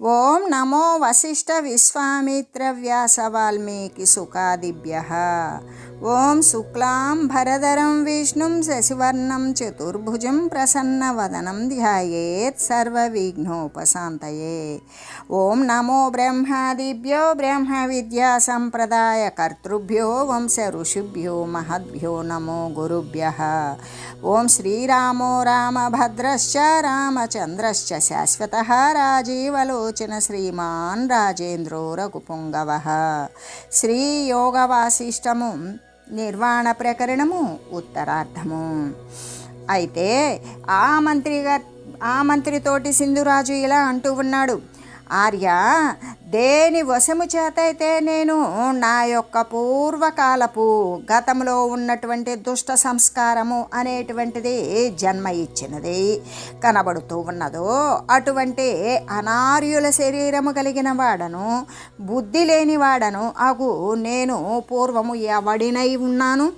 ఓం నమో వశిష్ఠ విశ్వామిత్ర వ్యాస వాల్మీకి సుఖాదిభ్య ఓం శుక్లాం భరధరం విష్ణుం శశివర్ణం చతుర్భుజం ప్రసన్నవదనం ధ్యాయేత్ సర్వవిఘ్నోపశాంతయే ఓం నమో బ్రహ్మాదిభ్యో బ్రహ్మ విద్యా సంప్రదాయ కర్తృభ్యో వంశ ఋషిభ్యో మహద్భ్యో నమో గురుభ్య ఓం శ్రీరామో రామభద్రశ్చ రామచంద్రశ్చ శాశ్వత రాజీవలోచన శ్రీమాన్ రాజేంద్రో రఘుపుంగవ. శ్రీయోగవాసిష్టము నిర్వాణ ప్రకరణము ఉత్తరార్థము. అయితే ఆ మంత్రిగా ఆ మంత్రితోటి సింధురాజు ఇలా అంటూ ఉన్నాడు. ఆర్య దేని వశము చేత అయితే నేను నా యొక్క పూర్వకాలపు గతంలో ఉన్నటువంటి దుష్ట సంస్కారము అనేటువంటిది జన్మ ఇచ్చినది కనబడుతూ ఉన్నదో అటువంటి అనార్యుల శరీరము కలిగిన వాడను బుద్ధి లేని వాడను అగు నేను పూర్వము ఎవడినై ఉన్నాను?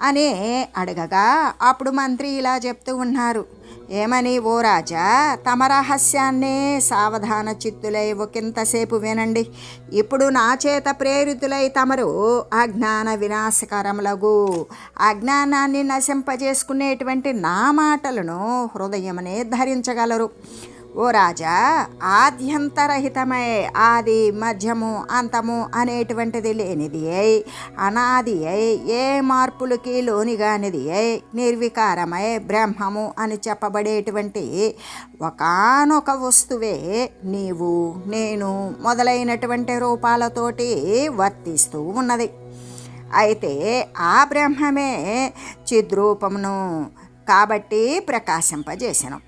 అని అడగగా అప్పుడు మంత్రి ఇలా చెప్తూ ఉన్నారు. ఏమని ఓ రాజా? తమ రహస్యాన్నే సావధాన చిత్తులై ఒకంతసేపు వినండి. ఇప్పుడు నా చేత ప్రేరితులై తమరు అజ్ఞాన వినాశకరములగు. అజ్ఞానాన్ని నశింపజేసుకునేటువంటి నా మాటలను హృదయమనే ధరించగలరు. ఓ రాజా ఆద్యంతరహితమై ఆది మధ్యము అంతము అనేటువంటిది లేనిది అయి అనాది అయి ఏ మార్పులకి లోనిగానిది అయి నిర్వికారమై బ్రహ్మము అని చెప్పబడేటువంటి ఒకనొక వస్తువే నీవు నేను మొదలైనటువంటి రూపాలతోటి వర్తిస్తూ ఉన్నది. అయితే ఆ బ్రహ్మమే చిద్రూపమును కాబట్టి ప్రకాశింపజేసాను.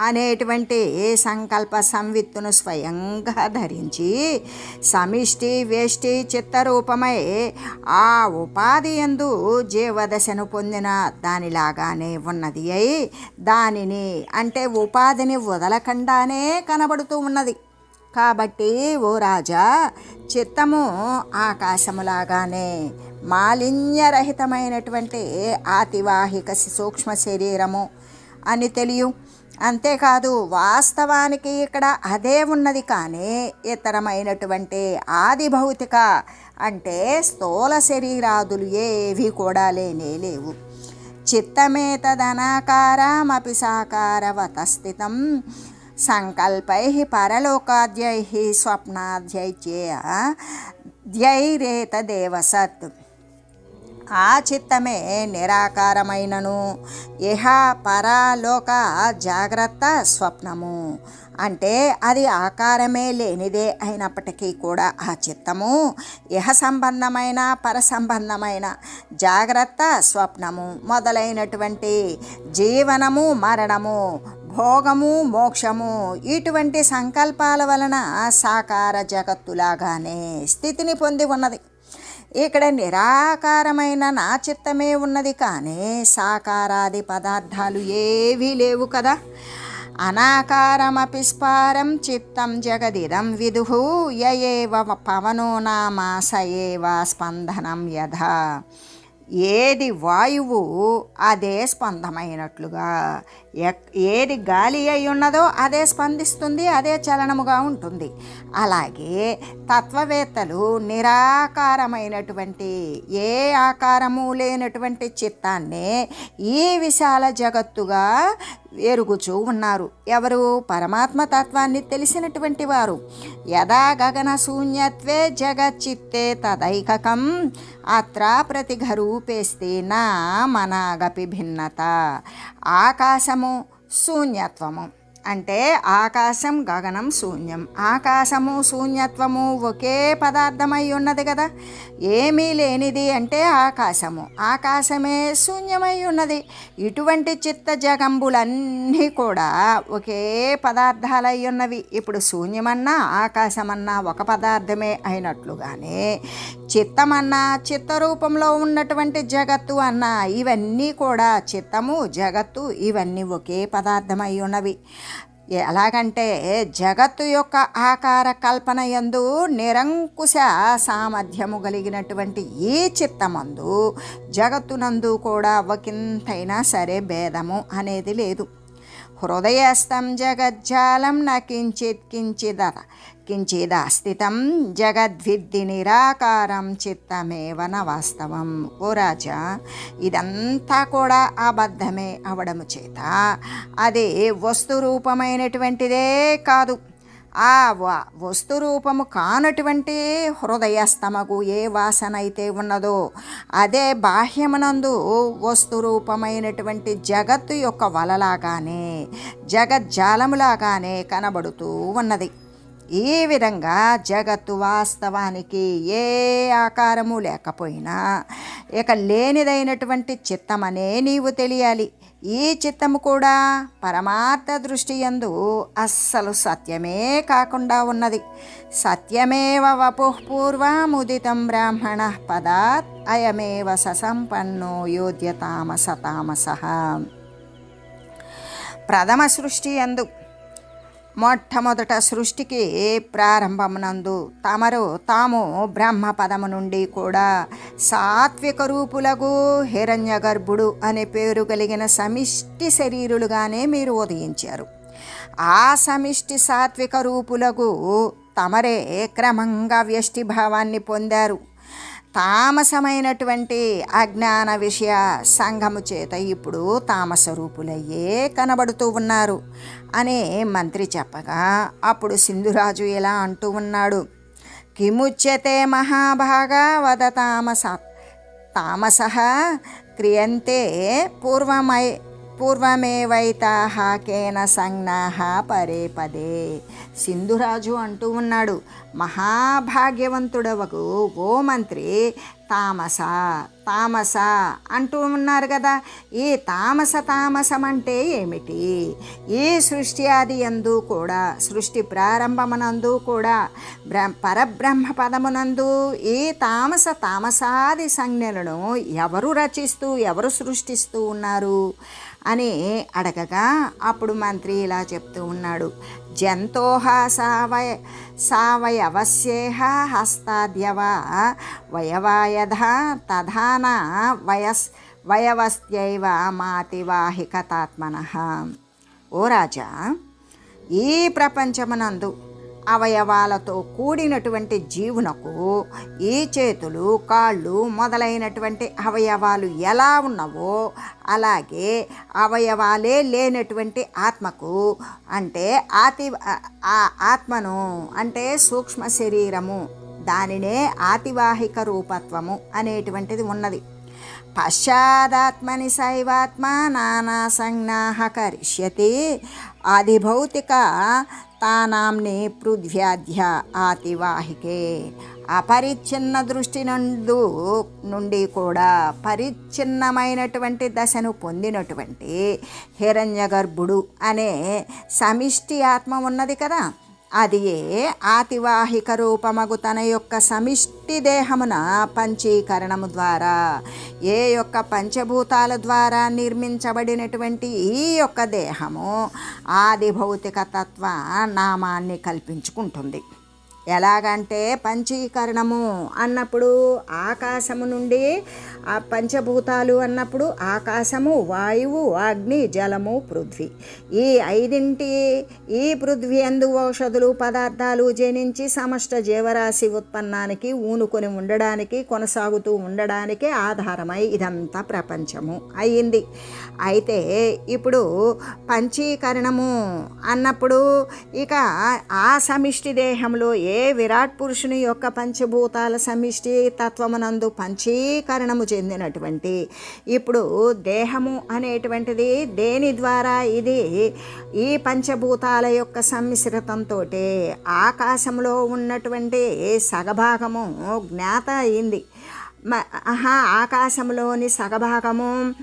అనేటువంటి సంకల్ప సంవిత్తును స్వయంగా ధరించి సమిష్టి వేష్టి చిత్తరూపమై ఆ ఉపాధి ఎందు జీవదశను పొందిన దానిలాగానే ఉన్నది అయి దానిని అంటే ఉపాధిని వదలకుండానే కనబడుతూ ఉన్నది. కాబట్టి ఓ రాజా చిత్తము ఆకాశములాగానే మాలిన్యరహితమైనటువంటి ఆతివాహిక సూక్ష్మ శరీరము అని తెలియ. అంతేకాదు వాస్తవానికి ఇక్కడ అదే ఉన్నది కానీ ఇతరమైనటువంటి ఆది భౌతిక అంటే స్థూల శరీరాదులు ఏవి కూడా లేనే లేవు. చిత్తమేతదనాకారమపి సాకారవత స్థితం సంకల్పై పరలోకాద్యై స్వప్నాధ్యై ధ్యైరేతదేవసత్. ఆ చిత్తమే నిరాకారమైనను. ఇహ పరాలోక జాగ్రత్త స్వప్నము. అంటే అది ఆకారమే లేనిదే అయినప్పటికీ కూడా ఆ చిత్తము ఇహ సంబంధమైన పర సంబంధమైన జాగ్రత్త స్వప్నము మొదలైనటువంటి జీవనము మరణము భోగము మోక్షము ఇటువంటి సంకల్పాల వలన సాకార జగత్తులాగానే స్థితిని పొంది ఉన్నది. ఇక్కడ నిరాకారమైన నా చిత్తమే ఉన్నది కానీ సాకారాది పదార్థాలు ఏవీ లేవు కదా. అనాకారమపి స్పారం చిత్తం జగదిదం విదు యయేవ పవనో నామ సయేవ స్పందనం యథా ఏది వాయువు అదే స్పందమైనట్లుగా. ఏది గాలి అయి ఉన్నదో అదే స్పందిస్తుంది అదే చలనముగా ఉంటుంది. అలాగే తత్వవేత్తలు నిరాకారమైనటువంటి ఏ ఆకారము లేనటువంటి చిత్తాన్నే ఈ విశాల జగత్తుగా ఎరుగుచూ ఉన్నారు. ఎవరు? పరమాత్మ తత్వాన్ని తెలిసినటువంటి వారు. యదా గగన శూన్యత్వే జగచ్చిత్తే తదైకకం అత్ర ప్రతిఘరూపేస్తే నా మనాగపి భిన్నత. ఆకాశము శూన్యత్వము. అంటే ఆకాశం గగనం శూన్యం. ఆకాశము శూన్యత్వము ఒకే పదార్థమై ఉన్నది కదా. ఏమీ లేనిది అంటే ఆకాశము. ఆకాశమే శూన్యమై ఉన్నది. ఇటువంటి చిత్త జగంబులన్నీ కూడా ఒకే పదార్థాలై ఉన్నవి. ఇప్పుడు శూన్యమన్నా ఆకాశమన్నా ఒక పదార్థమే అయినట్లుగానే చిత్తమన్నా చిత్తరూపంలో ఉన్నటువంటి జగత్తు అన్నా ఇవన్నీ కూడా చిత్తము జగత్తు ఇవన్నీ ఒకే పదార్థమై ఉన్నవి. ఎలాగంటే జగత్తు యొక్క ఆకార కల్పన యందు నిరంకుశ సామర్థ్యము కలిగినటువంటి ఈ చిత్తమందు జగత్తునందు కూడా ఒకంతైనా సరే భేదము అనేది లేదు. హృదయస్థం జగజ్జాలం నకించిత్ కించిత్ కించిదత కించిదాస్థితం జగద్విద్ది నిరాకారం చిత్తమేవన వాస్తవం ఓ రాజా ఇదంతా కూడా అబద్ధమే అవడము చేత। అది వస్తురూపమైనటువంటిదే కాదు। ఆ వ వస్తు రూపము కానటువంటి హృదయస్తమకు ఏ వాసన అయితే ఉన్నదో అదే బాహ్యమునందు వస్తు రూపమైనటువంటి జగత్తు యొక్క వలలాగానే జగజ్జాలములాగానే కనబడుతూ ఉన్నది. ఈ విధంగా జగత్తు వాస్తవానికి ఏ ఆకారము లేకపోయినా ఇక లేనిదైనటువంటి చిత్తమనే నీవు తెలియాలి. ఈ చిత్తము కూడా పరమార్థ దృష్టి యందు అస్సలు సత్యమే కాకుండా ఉన్నది. సత్యమేవ వపుః పూర్వముదితం బ్రాహ్మణ పదాత్ అయమేవ ససంపన్నో యోధ్యతామస తామస. ప్రథమ సృష్టి యందు మొట్టమొదట సృష్టికి ప్రారంభమునందు తమరు తాము బ్రహ్మ పదము నుండి కూడా సాత్విక రూపులకు హిరణ్య గర్భుడు అనే పేరు కలిగిన సమిష్టి శరీరులుగానే మీరు ఉదయించారు. ఆ సమిష్టి సాత్విక రూపులకు తమరే క్రమంగా వ్యష్టిభావాన్ని పొందారు. తామసమైనటువంటి అజ్ఞాన విషయ సంఘము చేత ఇప్పుడు తామస రూపులయ్యే కనబడుతూ ఉన్నారు అనే మంత్రి చెప్పగా అప్పుడు సింధురాజు ఇలా అంటూ ఉన్నాడు కిముచ్యతే మహాభాగా వద తామస తామస క్రియంతే పూర్వమై పూర్వమేవైతాహాకేన సంజ్ఞాహ పరే పదే. సింధురాజు అంటూ ఉన్నాడు మహాభాగ్యవంతుడవకు ఓ మంత్రి తామస తామస అంటూ ఉన్నారు కదా. ఈ తామస తామసం అంటే ఏమిటి? ఈ సృష్టి ఆది ఎందు కూడా సృష్టి ప్రారంభమునందు కూడా బ్ర పరబ్రహ్మ పదమునందు ఈ తామస తామసాది సంజ్ఞలను ఎవరు రచిస్తూ ఎవరు సృష్టిస్తూ ఉన్నారు? అని అడగగా అప్పుడు మంత్రి ఇలా చెప్తూ ఉన్నాడు. జంతోహ సావయ సావయవస్యేహ హస్తాద్యవ వయవాయధ తధాన వయస్ వయవస్త్యైవ మాతివాహికతాత్మన. ఓ రాజా ఈ ప్రపంచమునందు అవయవాలతో కూడినటువంటి జీవునకు ఈ చేతులు కాళ్ళు మొదలైనటువంటి అవయవాలు ఎలా ఉన్నవో అలాగే అవయవాలే లేనటువంటి ఆత్మకు అంటే ఆతి ఆత్మను అంటే సూక్ష్మ శరీరము దానినే ఆతివాహిక రూపత్వము అనేటువంటిది ఉన్నది. పశ్చాదాత్మని శైవాత్మ నానా సంజ్ఞాహకరిష్యతి ఆదిభౌతిక తానాంని పృథ్వ్యాధ్య ఆతివాహికే. అపరిచ్ఛిన్న దృష్టి నందు నుండి కూడా పరిచ్ఛిన్నమైనటువంటి దశను పొందినటువంటి హిరణ్యగర్భుడు అనే సమిష్టి ఆత్మ ఉన్నది కదా. అది ఏ ఆతివాహిక రూపమగు తన యొక్క సమిష్టి దేహమున పంచీకరణము ద్వారా ఏ యొక్క పంచభూతాల ద్వారా నిర్మించబడినటువంటి ఈ యొక్క దేహము ఆది భౌతిక తత్వ నామాన్ని కల్పించుకుంటుంది. ఎలాగంటే పంచీకరణము అన్నప్పుడు ఆకాశము నుండి ఆ పంచభూతాలు అన్నప్పుడు ఆకాశము వాయువు అగ్ని జలము పృథ్వీ. ఈ ఐదింటి ఈ పృథ్వీ అందు ఔషధులు పదార్థాలు జనించి సమష్ట జీవరాశి ఉత్పన్నానికి ఊనుకొని ఉండడానికి కొనసాగుతూ ఉండడానికి ఆధారమై ఇదంతా ప్రపంచము అయ్యింది అయితే ఇప్పుడు పంచీకరణము అన్నప్పుడు ఇక ఆ సమిష్టి దేహంలో ఏ విరాట్ పురుషుని యొక్క పంచభూతాల సమిష్టి తత్వమునందు పంచీకరణము చెందినటువంటి ఇప్పుడు దేహము అనేటువంటిది దేని ద్వారా ఇది ఈ పంచభూతాల యొక్క సమ్మిశ్రితంతో ఆకాశంలో ఉన్నటువంటి సగభాగము జ్ఞాత అయింది. ఆకాశంలోని సగభాగము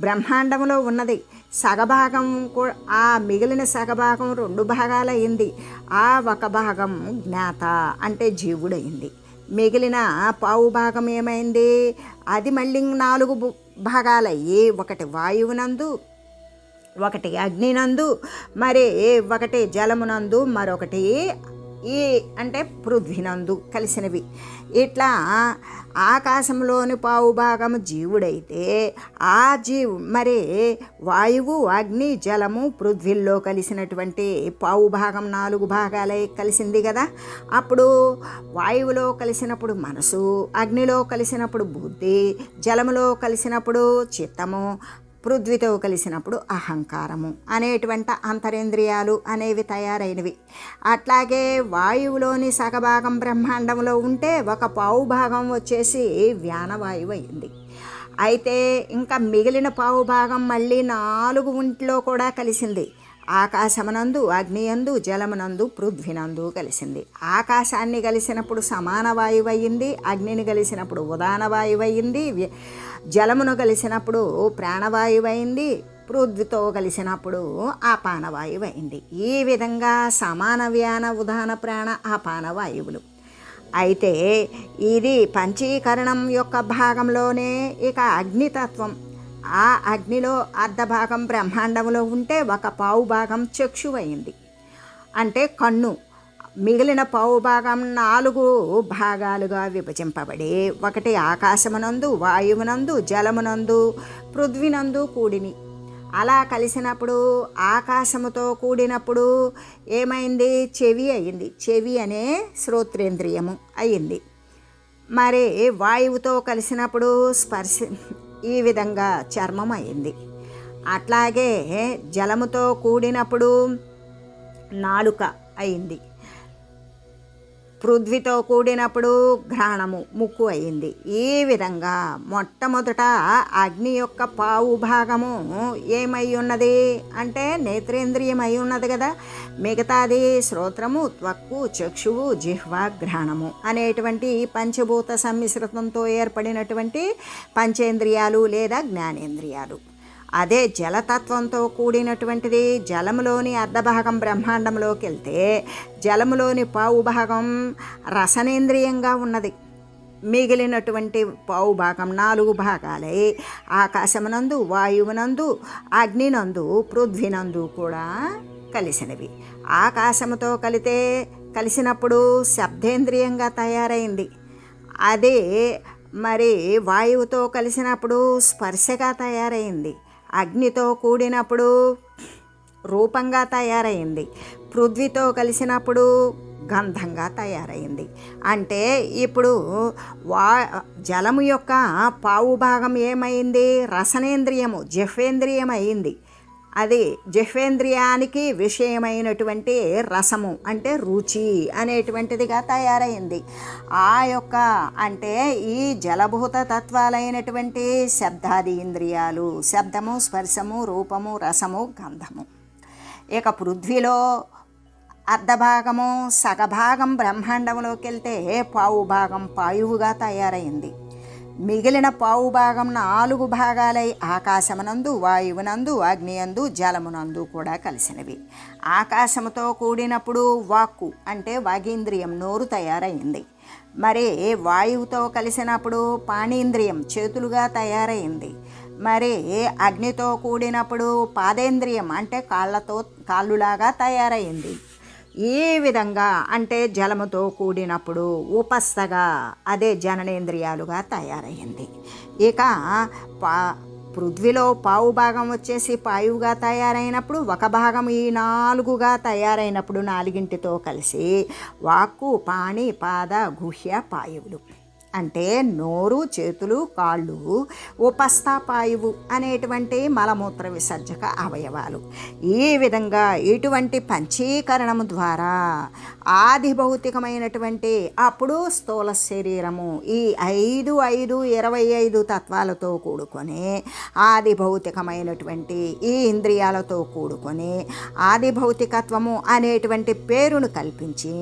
బ్రహ్మాండంలో ఉన్నది. సగభాగం ఆ మిగిలిన సగభాగం రెండు భాగాలయ్యింది ఆ ఒక భాగం జ్ఞాత అంటే జీవుడయింది. మిగిలిన పావు భాగం ఏమైంది? అది మళ్ళీ నాలుగు భాగాలయ్యి ఒకటి వాయువునందు ఒకటి అగ్నినందు మరి ఒకటి జలమునందు మరొకటి ఈ అంటే పృథ్వీనందు కలిసినవి. ఇట్లా ఆకాశంలోని పావు భాగము జీవుడైతే ఆ జీవు మరి వాయువు అగ్ని జలము పృథ్వీల్లో కలిసినటువంటి పావు భాగం నాలుగు భాగాలై కలిసింది కదా. అప్పుడు వాయువులో కలిసినప్పుడు మనసు అగ్నిలో కలిసినప్పుడు బుద్ధి జలములో కలిసినప్పుడు చిత్తము పృథ్వీతో కలిసినప్పుడు అహంకారము అనేటువంటి అంతరేంద్రియాలు అనేవి తయారైనవి. అట్లాగే వాయువులోని సగభాగం బ్రహ్మాండంలో ఉంటే ఒక పావు భాగం వచ్చేసి వ్యానవాయువు అయింది అయితే ఇంకా మిగిలిన పావు భాగం మళ్ళీ నాలుగు ఒంట్లో కూడా కలిసింది. ఆకాశమునందు అగ్నియందు జలమునందు పృథ్వీనందు కలిసింది. ఆకాశాన్ని కలిసినప్పుడు సమాన వాయువు అయింది అగ్నిని కలిసినప్పుడు ఉదాన వాయువు అయింది జలమును కలిసినప్పుడు ప్రాణవాయువు అయింది పృథ్వీతో కలిసినప్పుడు అపానవాయువైంది. అయింది ఈ విధంగా సమాన వ్యాన ఉదాహరణ ప్రాణ అపానవాయువులు. అయితే ఇది పంచీకరణం యొక్క భాగంలోనే ఇక అగ్నితత్వం. ఆ అగ్నిలో అర్ధభాగం బ్రహ్మాండంలో ఉంటే ఒక పావు భాగం చక్షువైంది. అంటే కన్ను. మిగిలిన పావు భాగం నాలుగు భాగాలుగా విభజింపబడి. ఒకటి ఆకాశమునందు వాయువునందు జలమునందు పృథ్వీనందు కూడిని. అలా కలిసినప్పుడు ఆకాశముతో కూడినప్పుడు ఏమైంది? చెవి అయింది. చెవి అనే శ్రోత్రేంద్రియము అయింది. మరి వాయువుతో కలిసినప్పుడు స్పర్శ ఈ విధంగా చర్మం అయింది. అట్లాగే జలముతో కూడినప్పుడు నాలుక అయింది. పృథ్వీతో కూడినప్పుడు ఘ్రాణము ముక్కు అయింది. ఈ విధంగా మొట్టమొదట అగ్ని యొక్క పావు భాగము ఏమై ఉన్నది అంటే నేత్రేంద్రియం అయి ఉన్నది కదా. మిగతాది శ్రోత్రము త్వక్కు చక్షువు జిహ్వ ఘ్రాణము అనేటువంటి పంచభూత సమ్మిశ్రతంతో ఏర్పడినటువంటి పంచేంద్రియాలు లేదా జ్ఞానేంద్రియాలు. అదే జలతత్వంతో కూడినటువంటిది జలములోని అర్ధభాగం బ్రహ్మాండంలోకి వెళ్తే జలములోని పావు భాగం రసనేంద్రియంగా ఉన్నది. మిగిలినటువంటి పావు భాగం నాలుగు భాగాలై. ఆకాశమునందు వాయువునందు అగ్నినందు పృథ్వీనందు కూడా కలిసినవి. ఆకాశముతో కలితే కలిసినప్పుడు శబ్దేంద్రియంగా తయారైంది. అదే మరి వాయువుతో కలిసినప్పుడు స్పర్శగా తయారైంది. అగ్నితో కూడినప్పుడు రూపంగా తయారైంది. పృథ్వీతో కలిసినప్పుడు గంధంగా తయారైంది. అంటే ఇప్పుడు వా జలము యొక్క పావు భాగం ఏమైంది? రసనేంద్రియము జఫేంద్రియం అయింది అది జిహ్వేంద్రియానికి విషయమైనటువంటి రసము అంటే రుచి అనేటువంటిదిగా తయారైంది. ఆ యొక్క అంటే ఈ జలభూత తత్వాలైనటువంటి శబ్దాది ఇంద్రియాలు శబ్దము స్పర్శము రూపము రసము గంధము. ఇక పృథ్వీలో అర్ధభాగము సగభాగం బ్రహ్మాండంలోకి వెళ్తే పావు భాగం పాయువుగా తయారైంది. మిగిలిన పావు భాగం నాలుగు భాగాలై ఆకాశమునందు వాయువునందు అగ్నియందు జలమునందు కూడా కలిసినవి. ఆకాశముతో కూడినప్పుడు వాక్కు అంటే వాగేంద్రియం నోరు తయారైంది. మరి వాయువుతో కలిసినప్పుడు పాణీంద్రియం చేతులుగా తయారైంది. మరి అగ్నితో కూడినప్పుడు పాదేంద్రియం అంటే కాళ్ళతో కాళ్ళులాగా తయారైంది. ఏ విధంగా అంటే జలముతో కూడినప్పుడు ఉపస్థగా అదే జననేంద్రియాలుగా తయారయ్యింది. ఇక పా పృథ్వీలో పావు భాగం వచ్చేసి పాయువుగా తయారైనప్పుడు ఒక భాగం ఈ నాలుగుగా తయారైనప్పుడు నాలుగింటితో కలిసి వాక్కు పాణి పాద గుహ్య పాయువులు. అంటే నోరు చేతులు కాళ్ళు ఉపస్థాపాయువు అనేటువంటి మలమూత్ర విసర్జక అవయవాలు. ఈ విధంగా ఇటువంటి పంచీకరణము ద్వారా ఆది భౌతికమైనటువంటి అప్పుడు స్థూల శరీరము ఈ ఐదు ఐదు ఇరవై ఐదు తత్వాలతో కూడుకొని ఆది భౌతికమైనటువంటి ఈ ఇంద్రియాలతో కూడుకొని ఆది భౌతికత్వము అనేటువంటి పేరును కల్పించి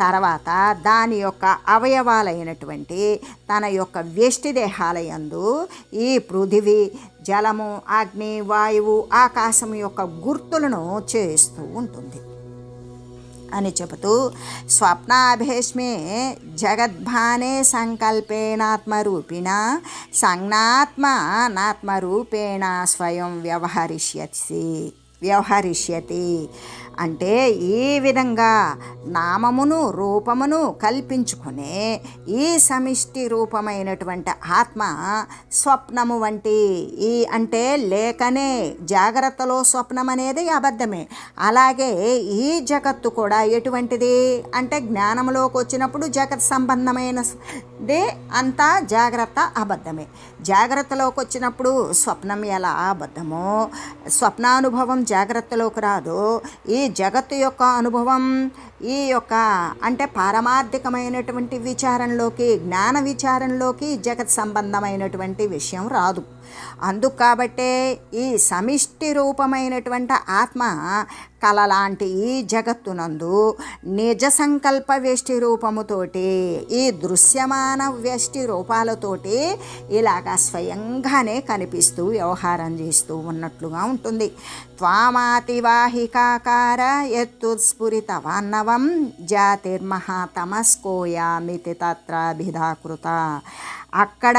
తర్వాత దాని యొక్క అవయవాలైనటువంటి తన యొక్క వ్యష్టి దేహాలయందు ఈ పృథివీ జలము అగ్ని వాయువు ఆకాశం యొక్క గుర్తులను చేస్తూ ఉంటుంది. అని చెబుతూ స్వప్నాభేష్మే జగద్భానే సంకల్పేణాత్మరూపిణ సంజ్ఞాత్మ నాత్మరూపేణ స్వయం వ్యవహరిష్యసి వ్యవహరిష్యతి. అంటే ఈ విధంగా నామమును రూపమును కల్పించుకునే ఈ సమిష్టి రూపమైనటువంటి ఆత్మ స్వప్నము వంటి ఈ అంటే లేకనే జాగ్రత్తలో స్వప్నం అనేది అబద్ధమే. అలాగే ఈ జగత్తు కూడా ఎటువంటిది? అంటే జ్ఞానంలోకి వచ్చినప్పుడు జగత్ సంబంధమైనది అంతా జాగ్రత్త అబద్ధమే. జాగ్రత్తలోకి వచ్చినప్పుడు స్వప్నం ఎలా అబద్ధమో స్వప్నానుభవం జాగ్రత్తలోకి రాదు ఈ జగత్తు యొక్క అనుభవం ఈ యొక్క అంటే పారమార్థికమైనటువంటి విచారంలోకి జ్ఞాన విచారంలోకి జగత్ సంబంధమైనటువంటి విషయం రాదు. అందుకు కాబట్టే ఈ సమిష్టి రూపమైనటువంటి ఆత్మ కలలాంటి ఈ జగత్తునందు నిజ సంకల్ప వ్యష్టి రూపముతోటి ఈ దృశ్యమాన వ్యష్టి రూపాలతోటి ఇలాగా స్వయంగానే కనిపిస్తూ వ్యవహారం చేస్తూ ఉన్నట్లుగా ఉంటుంది. త్వామాతివాహికాకార ఎత్తుస్ఫురిత వాన్నవం జాతిర్మహాతమస్కోయామితి తత్రాభిధాకృత. అక్కడ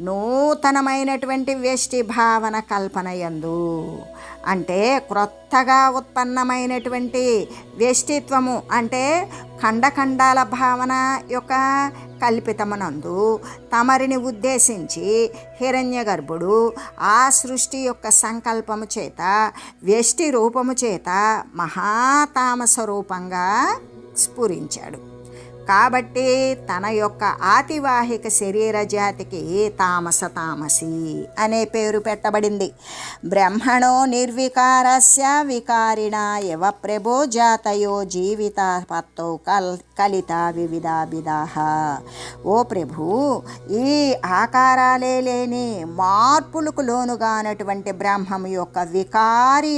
నూతనమైనటువంటి వ్యష్టి భావన కల్పన యందు అంటే క్రొత్తగా ఉత్పన్నమైనటువంటి వేష్టిత్వము అంటే ఖండఖండాల భావన యొక్క కల్పితమునందు తమరిని ఉద్దేశించి హిరణ్య గర్భుడు ఆ సృష్టి యొక్క సంకల్పము చేత వ్యష్టి రూపము చేత మహాతామస రూపంగా స్ఫురించాడు. కాబట్టి తన యొక్క ఆతివాహిక శరీర జాతికి తామస తామసి అనే పేరు పెట్టబడింది. బ్రహ్మణో నిర్వికారస్య వికారిణ యవ ప్రభో జాతయో జీవిత పత్తో కల్ కలిత వివిధాభిధాహ ఓ ప్రభు ఈ ఆకారాలే లేని మార్పులకు లోనుగానటువంటి బ్రహ్మము యొక్క వికారి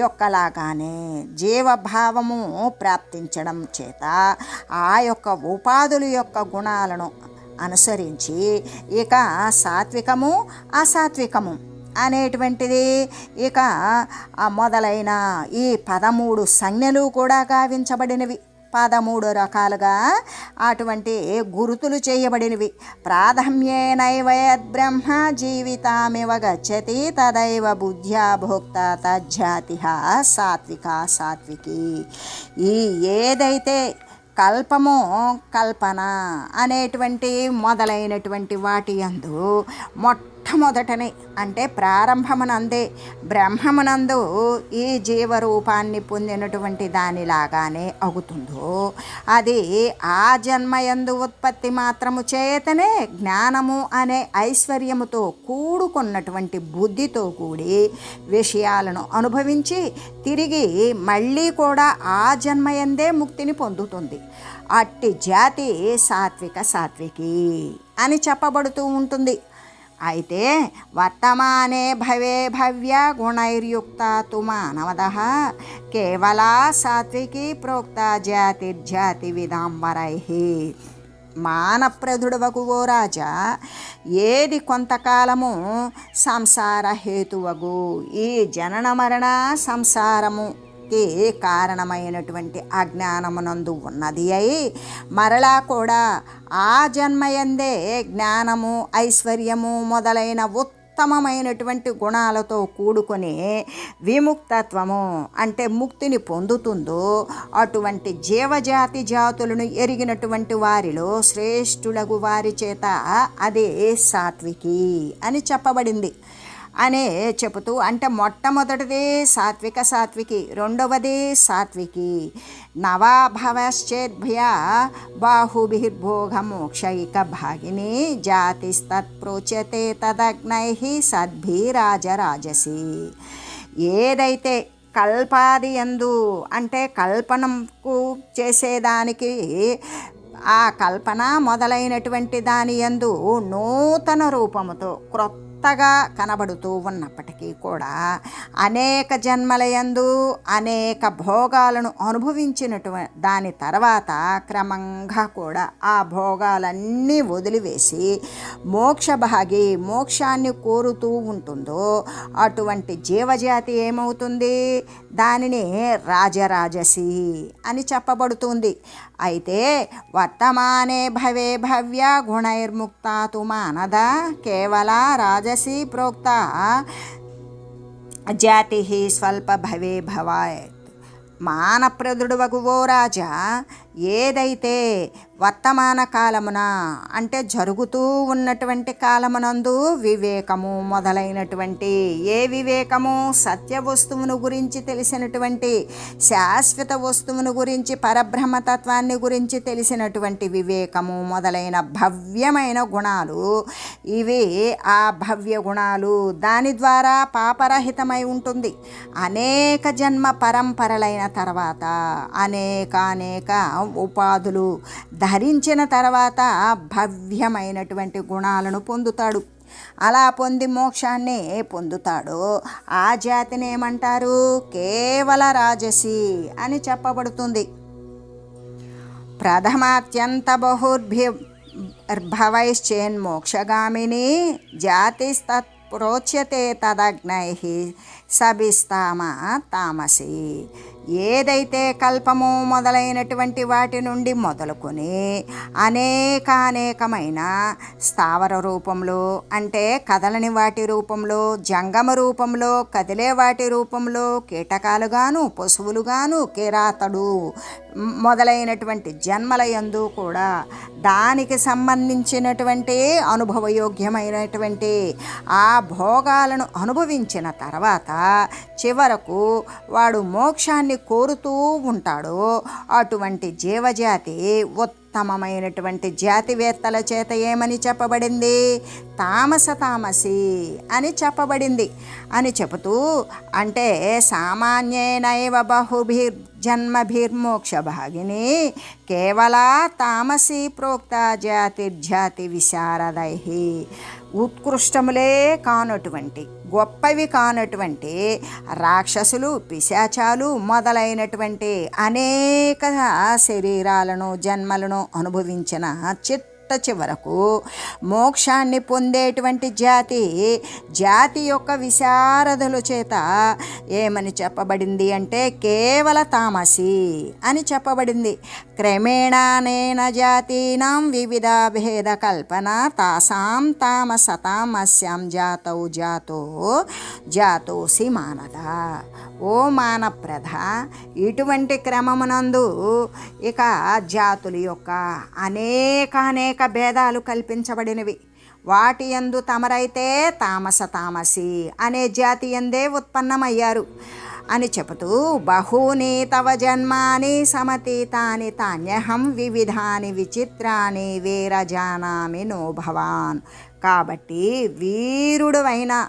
యొక్కలాగానే జీవభావము ప్రాప్తించడం చేత ఆ యొక్క యొక్క ఉపాధుల యొక్క గుణాలను అనుసరించి ఇక సాత్వికము అసాత్వికము అనేటువంటిది ఇక మొదలైన ఈ పదమూడు సంజ్ఞలు కూడా గావించబడినవి. పదమూడు రకాలుగా అటువంటి గురుతులు చేయబడినవి. ప్రాథమ్యేనైవ యద్బ్రహ్మ జీవితామివ గచ్చతి తదైవ బుద్ధ్యా భోక్త తజ్జాతి సాత్విక సాత్వికి. ఈ ఏదైతే కల్పము కల్పన అనేటువంటి మొదలైనటువంటి వాటి యందు మొట్టమొదటనే అంటే ప్రారంభమునందే బ్రహ్మమునందు ఈ జీవరూపాన్ని పొందినటువంటి దానిలాగానే అవుతుందో అది ఆ జన్మయందు ఉత్పత్తి మాత్రము చేతనే జ్ఞానము అనే ఐశ్వర్యముతో కూడుకున్నటువంటి బుద్ధితో కూడి విషయాలను అనుభవించి తిరిగి మళ్ళీ కూడా ఆ జన్మయందే ముక్తిని పొందుతుంది. అట్టి జాతి సాత్విక సాత్వికి అని చెప్పబడుతూ ఉంటుంది. అయితే వర్తమానే భవే భవ్య గుణైర్యుక్త తు మానవద కేవలా సాత్వికి ప్రోక్త జాతి జాతి విధాంబరై మానప్రదుడవకు ఓ రాజా ఏది కొంతకాలము సంసార హేతువగు ఈ జనన మరణ సంసారము కి కారణమైనటువంటి అజ్ఞానమునందు ఉన్నది అయి మరలా కూడా ఆ జన్మయందే జ్ఞానము ఐశ్వర్యము మొదలైన ఉత్తమమైనటువంటి గుణాలతో కూడుకొని విముక్తత్వము అంటే ముక్తిని పొందుతుందో అటువంటి జీవజాతి జాతులను ఎరిగినటువంటి వారిలో శ్రేష్ఠులగు వారి చేత అదే సాత్వికి అని చెప్పబడింది. అనే చెబుతూ అంటే మొట్టమొదటిది సాత్విక సాత్వికి రెండవది సాత్వికి. నవాభవశ్చేద్భ్య బాహుభిర్భోగ మోక్షైక భాగిని జాతిస్తత్ప్రోచ్యతే తదగ్నై సద్భిరాజరాజసి. ఏదైతే కల్పాది ఎందు అంటే కల్పనకు చేసేదానికి ఆ కల్పన మొదలైనటువంటి దాని యందు నూతన రూపముతో క్రొత్త కొత్తగా కనబడుతూ ఉన్నప్పటికీ కూడా అనేక జన్మలయందు అనేక భోగాలను అనుభవించినటు దాని తర్వాత క్రమంగా కూడా ఆ భోగాలన్నీ వదిలివేసి మోక్షభాగి మోక్షాన్ని కోరుతూ ఉంటుందో అటువంటి జీవజాతి ఏమవుతుంది? దానిని రాజరాజసి అని చెప్పబడుతుంది. అయితే వర్తమానే భవే భవ్య గుణైర్ముక్త తు మానద కేవల రాజసి ప్రోక్త. జాతి స్వల్ప భవే భవాయ్ మానప్రదుడు వగువో రాజా ఏదైతే వర్తమాన కాలమున అంటే జరుగుతూ ఉన్నటువంటి కాలమునందు వివేకము మొదలైనటువంటి ఏ వివేకము సత్య వస్తువును గురించి తెలిసినటువంటి శాశ్వత వస్తువును గురించి పరబ్రహ్మతత్వాన్ని గురించి తెలిసినటువంటి వివేకము మొదలైన భవ్యమైన గుణాలు ఇవి ఆ భవ్య గుణాలు. దాని ద్వారా పాపరహితమై ఉంటుంది. అనేక జన్మ పరంపరలైన తర్వాత అనేక అనేక ఉపాధులు ధరించిన తర్వాత భవ్యమైనటువంటి గుణాలను పొందుతాడు. అలా పొంది మోక్షాన్ని పొందుతాడో. ఆ జాతిని ఏమంటారు? కేవల రాజసి అని చెప్పబడుతుంది. ప్రథమాత్యంత బహుర్భి భవైశ్చేన్మోక్షగామిని జాతిస్తత్ ప్రోచ్యతే తదగ్నై సభిస్తామ? తామసి. ఏదైతే కల్పము మొదలైనటువంటి వాటి నుండి మొదలుకొని అనేక అనేకమైన స్థావర రూపంలో అంటే కదలని వాటి రూపంలో జంగమ రూపంలో కదిలే వాటి రూపంలో కీటకాలుగాను పశువులుగాను కిరాతడు మొదలైనటువంటి జన్మల యందు కూడా దానికి సంబంధించినటువంటి అనుభవయోగ్యమైనటువంటి ఆ భోగాలను అనుభవించిన తర్వాత చివరకు వాడు మోక్షాన్ని కోరుతూ ఉంటాడో. అటువంటి జీవజాతి ఉత్తమమైనటువంటి జాతివేత్తల చేత ఏమని చెప్పబడింది? తామస తామసి అని చెప్పబడింది. అని చెబుతూ అంటే సామాన్యేనైవ బహుభిర్ జన్మభిర్మోక్ష భాగిని కేవల తామసి ప్రోక్త జాతిర్జాతి విశారదై ఉత్కృష్టములే కానటువంటి గొప్పవి కానటువంటి రాక్షసులు పిశాచాలు మొదలైనటువంటి అనేక శరీరాలను జన్మలను అనుభవించిన చిత్త చివరకు మోక్షాన్ని పొందేటువంటి జాతి జాతి యొక్క విశారదుల చేత ఏమని చెప్పబడింది అంటే కేవల తామసి అని చెప్పబడింది. క్రమేణానేన జాతీనాం వివిధ భేద కల్పన తాసాం తామసతామస్యాం జాతౌ జాతో జాతోసి మానద. ఓ మానప్రధ ఇటువంటి క్రమమునందు ఇక జాతుల యొక్క అనేక అనేక భేదాలు కల్పించబడినవి. వాటి యందు తమరైతే తామస తామసి అనే జాతి ఎందే ఉత్పన్నమయ్యారు. అని చెబుతూ బహూని తవ జన్మాని సమతీతాని తాన్యహం వివిధాని విచిత్రాని వీరజానామి నో భవాన్. కాబట్టి వీరుడువైన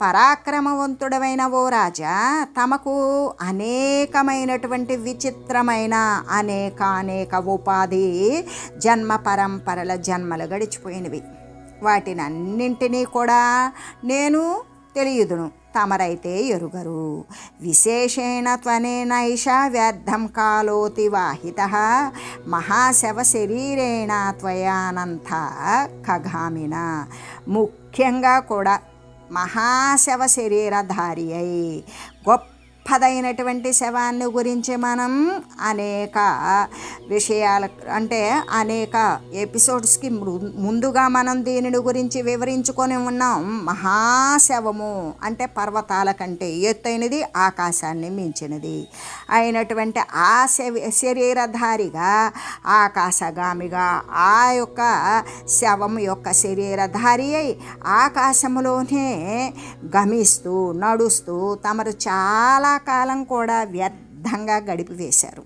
పరాక్రమవంతుడమైన ఓ రాజా తమకు అనేకమైనటువంటి విచిత్రమైన అనేక అనేక ఉపాధి జన్మ పరంపరల జన్మలు గడిచిపోయినవి. వాటినన్నింటినీ కూడా నేను తెలియదును. తమరైతే ఎరుగరు. విశేషేణ త్వనేనైష వ్యర్థం కాలోతి వాహిత మహాశవ శరీరేణ త్వయానంత ఖగామిన. ముఖ్యంగా కూడా మహాశవ శరీరధారి అయి గొప్ప పదైనటువంటి శవాన్ని గురించి మనం అనేక విషయాల అంటే అనేక ఎపిసోడ్స్కి ముందుగా మనం దీనిని గురించి వివరించుకొని ఉన్నాం. మహాశవము అంటే పర్వతాల కంటే ఎత్తైనది ఆకాశాన్ని మించినది. అయినటువంటి ఆ శరీరధారిగా ఆకాశగామిగా ఆ యొక్క శవం యొక్క శరీరధారి అయి ఆకాశములోనే గమిస్తూ నడుస్తూ తమరు చాలా కాలం కూడా వ్యర్థంగా గడిపివేశారు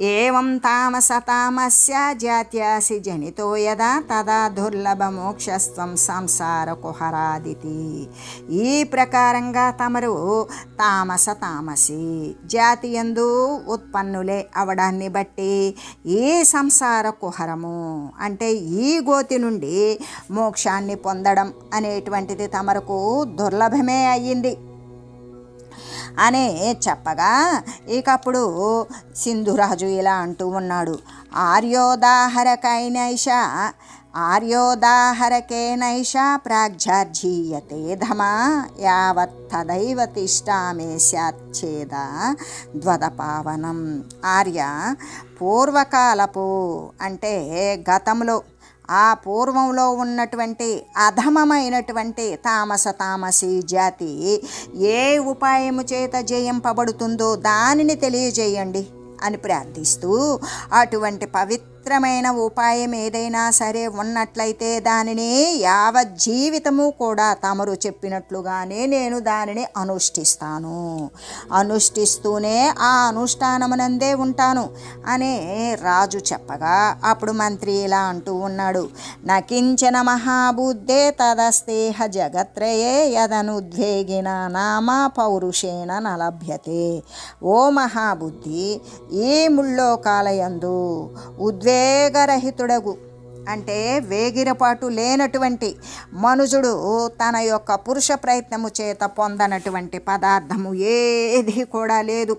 ఏం తామస తామస్య జాత్యాసి జనితో యదా తదా దుర్లభ మోక్షస్వం సంసార కుహరాదితి. ఈ ప్రకారంగా తమరు తామస తామసి జాతి ఎందు ఉత్పన్నులే అవడాన్ని బట్టి ఈ సంసార కుహరము అంటే ఈ గోతి నుండి మోక్షాన్ని పొందడం అనేటువంటిది తమరకు దుర్లభమే అయ్యింది. అనే చెప్పగా ఇకప్పుడు సింధురాజు ఇలా అంటూ ఉన్నాడు. ఆర్యోదాహరకైనైష ఆర్యోదాహరకేనైష ప్రాగ్జార్జీయతే ధమా యావత్తదైవ తిష్టామే స్యాచ్ఛేద ద్వదపావనం ఆర్య పూర్వకాలపు అంటే గతంలో ఆ పూర్వంలో ఉన్నటువంటి అధమమైనటువంటి తామస తామసి జాతి ఏ ఉపాయము చేత జయింపబడుతుందో దానిని తెలియజేయండి అని ప్రార్థిస్తూ అటువంటి పవిత్రమైన ఉపాయం ఏదైనా సరే ఉన్నట్లయితే దానిని యావజ్జీవితము కూడా తమరు చెప్పినట్లుగానే నేను దానిని అనుష్ఠిస్తాను. అనుష్ఠిస్తూనే ఆ అనుష్ఠానమునందే ఉంటాను అనే రాజు చెప్పగా అప్పుడు మంత్రి ఇలా అంటూ ఉన్నాడు. నకించన మహాబుద్ధే తదస్తేహ జగత్రయే యదనుద్వేగిన నామ పౌరుషేణ నలభ్యతే. ఓ మహాబుద్ధి ఈ ముల్లోకాలయందు వేగరహితుడగు. అంటే వేగిరపాటు లేనటువంటి మనుజుడు తన యొక్క పురుష ప్రయత్నము చేత పొందనటువంటి పదార్థము ఏది కూడా లేదు.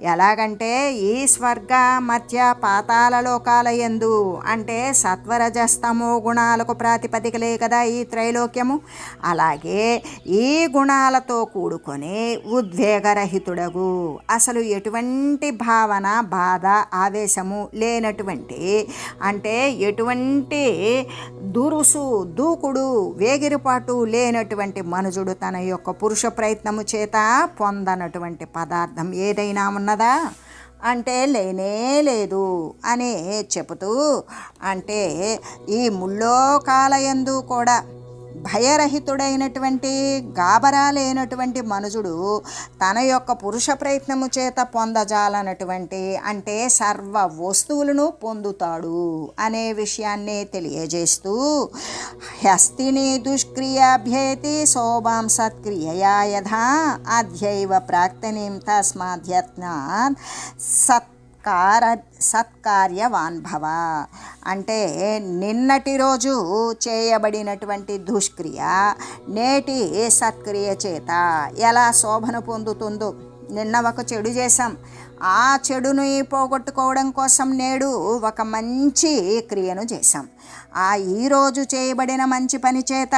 ఎలాగంటే ఈ స్వర్గ మధ్య పాతాల లోకాల అంటే సత్వరజస్తమో గుణాలకు ప్రాతిపదికలే కదా ఈ త్రైలోక్యము. అలాగే ఈ గుణాలతో కూడుకొని ఉద్వేగరహితుడగు. అసలు ఎటువంటి భావన బాధ ఆవేశము లేనటువంటి అంటే ఎటువంటి దురుసు దూకుడు వేగిరిపాటు లేనటువంటి మనుజుడు తన యొక్క పురుష ప్రయత్నము చేత పొందనటువంటి పదార్థం ఏదైనా ఉన్నదా? అంటే లేనే లేదు అని చెబుతూ అంటే ఈ ముల్లోకాలయందు కూడా భయరహితుడైనటువంటి గాబరా లేనటువంటి మనుజుడు తన యొక్క పురుష ప్రయత్నము చేత పొందజాలనటువంటి అంటే సర్వ వస్తువులను పొందుతాడు అనే విషయాన్ని తెలియజేస్తూ హస్తిని దుష్క్రియాభ్యేతి శోభాం సత్క్రియయా యథా అధ్యైవ ప్రాక్తనీం తస్మాధ్యత్నాత్ సత్ సత్కార సత్కార్యవాన్భవ. అంటే నిన్నటి రోజు చేయబడినటువంటి దుష్క్రియ నేటి సత్క్రియ చేత ఎలా శోభను పొందుతుందో నిన్న ఒక చెడు చేశాం. ఆ చెడుని పోగొట్టుకోవడం కోసం నేడు ఒక మంచి క్రియను చేశాం. ఆ ఈరోజు చేయబడిన మంచి పని చేత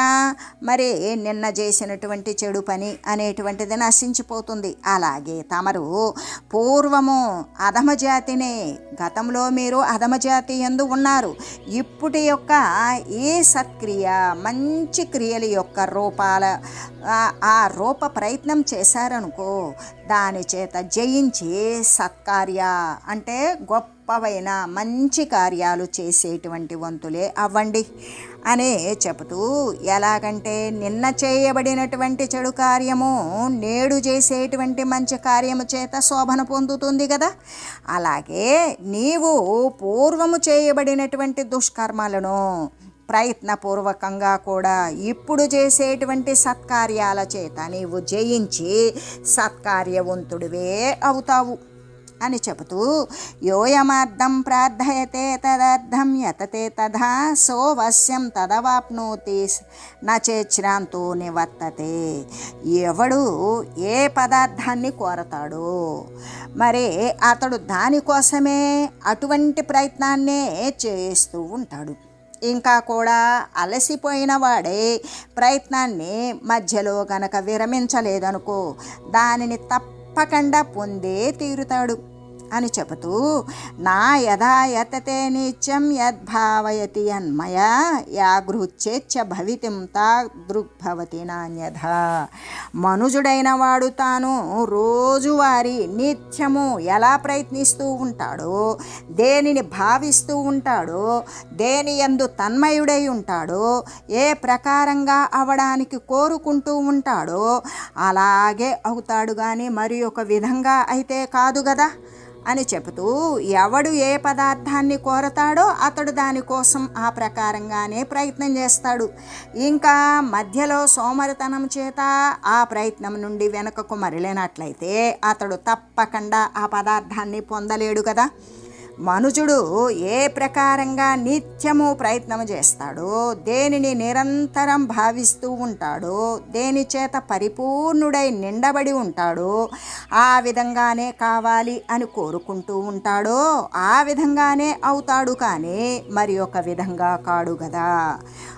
మరి నిన్న చేసినటువంటి చెడు పని అనేటువంటిది నశించిపోతుంది. అలాగే తమరు పూర్వము అధమజాతినే గతంలో మీరు అధమజాతి ఎందు ఉన్నారు. ఇప్పటి యొక్క ఏ సత్క్రియ మంచి క్రియల యొక్క రూపాల ఆ- రూప ప్రయత్నం చేశారనుకో దాని చేత జయించి సత్కార్య అంటే గొప్ప గొప్పవైన మంచి కార్యాలు చేసేటువంటి వంతులే అవ్వండి అనే చెబుతూ ఎలాగంటే నిన్న చేయబడినటువంటి చెడు కార్యము నేడు చేసేటువంటి మంచి కార్యము చేత శోభన పొందుతుంది కదా. అలాగే నీవు పూర్వము చేయబడినటువంటి దుష్కర్మలను ప్రయత్నపూర్వకంగా కూడా ఇప్పుడు చేసేటువంటి సత్కార్యాల చేత నీవు జయించి సత్కార్యవంతుడివే అవుతావు. అని చెబుతూ యోయమార్థం ప్రార్థయతే తదర్థం యతతే తథా సోవశ్యం తదవాప్నోతి నచేచ్రాంతో నివర్తతే. ఎవడు ఏ పదార్థాన్ని కోరతాడో మరి అతడు దానికోసమే అటువంటి ప్రయత్నాన్నే చేస్తూ ఉంటాడు. ఇంకా కూడా అలసిపోయిన వాడే ప్రయత్నాన్ని మధ్యలో గనక విరమించలేదనుకో దానిని తప్ప తప్పకుండా పొందే తీరుతాడు. అని చెబుతూ నా యథాయతతే నిత్యం యద్భావయతి అన్మయ యాగృచ్చేచ్చ భవితిం తా దృగ్భవతి నాణ్యధ మనుజుడైన వాడు తాను రోజువారి నిత్యము ఎలా ప్రయత్నిస్తూ ఉంటాడో దేనిని భావిస్తూ ఉంటాడో దేని ఎందు తన్మయుడై ఉంటాడో ఏ ప్రకారంగా అవడానికి కోరుకుంటూ ఉంటాడో అలాగే అవుతాడు కానీ మరి ఒక విధంగా అయితే కాదు కదా అని చెబుతూ ఎవడు ఏ పదార్థాన్ని కోరతాడో అతడు దానికోసం ఆ ప్రకారంగానే ప్రయత్నం చేస్తాడు. ఇంకా మధ్యలో సోమరితనం చేత ఆ ప్రయత్నం నుండి వెనుకకు మరలేనట్లయితే అతడు తప్పకుండా ఆ పదార్థాన్ని పొందలేడు కదా. మనుజుడు ఏ ప్రకారంగా నిత్యము ప్రయత్నం చేస్తాడో దేనిని నిరంతరం భావిస్తూ ఉంటాడో దేని చేత పరిపూర్ణుడై నిండబడి ఉంటాడో ఆ విధంగానే కావాలి అని కోరుకుంటూ ఉంటాడో ఆ విధంగానే అవుతాడు కానీ మరి ఒక విధంగా కాడు కదా